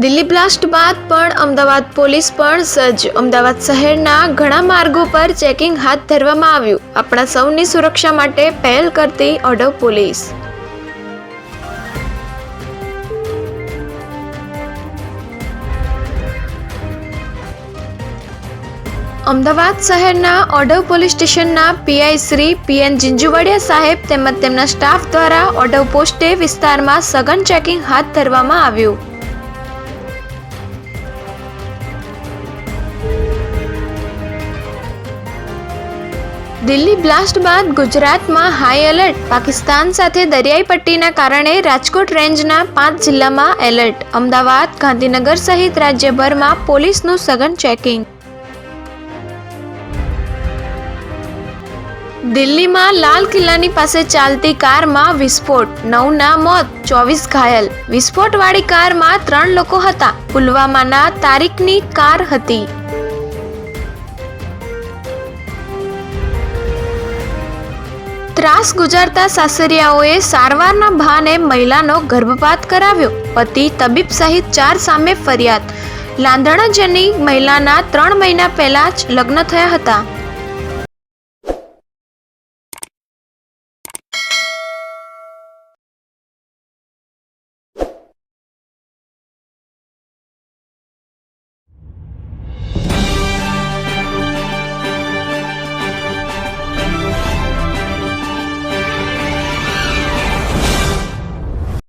Delhi blast બાદ પણ Ahmedabad police પણ સજ્જ. અમદાવાદ શહેરના ઘણા માર્ગો પર ચેકિંગ હાથ ધરવામાં આવ્યું. આપણા સૌની સુરક્ષા માટે પહેલ કરતી ઓઢવ પોલીસ. અમદાવાદ શહેરના ઓઢવ પોલીસ સ્ટેશનના પીઆઈ શ્રી પીએન જિંજુવાડિયા સાહેબ તેમજ તેમના સ્ટાફ દ્વારા ઓઢવ પોસ્ટે વિસ્તારમાં સઘન ચેકિંગ હાથ ધરવામાં આવ્યું. દિલ્હી બ્લાસ્ટ બાદ ગુજરાતમાં હાઈ એલર્ટ પાકિસ્તાન સાથે દરિયાઈ પટ્ટીના કારણે રાજકોટ રેન્જના પાંચ જિલ્લામાં એલર્ટ અમદાવાદ, ગાંધીનગર સહિત રાજ્યભરમાં પોલીસનું સઘન ચેકિંગ દિલ્હીમાં લાલ કિલ્લાની પાસે ચાલતી કારમાં વિસ્ફોટ. નવના મોત, ચોવીસ ઘાયલ. વિસ્ફોટવાળી કારમાં ત્રણ લોકો હતા. પુલવામાના તારીખની કાર હતી. ત્રાસ ગુજારતા સાસરિયાઓએ સારવારના ભાને મહિલાનો ગર્ભપાત કરાવ્યો. પતિ તબીબ સહિત ચાર સામે ફરિયાદ. લાંધણજની મહિલાના ત્રણ મહિના પહેલા જ લગ્ન થયા હતા.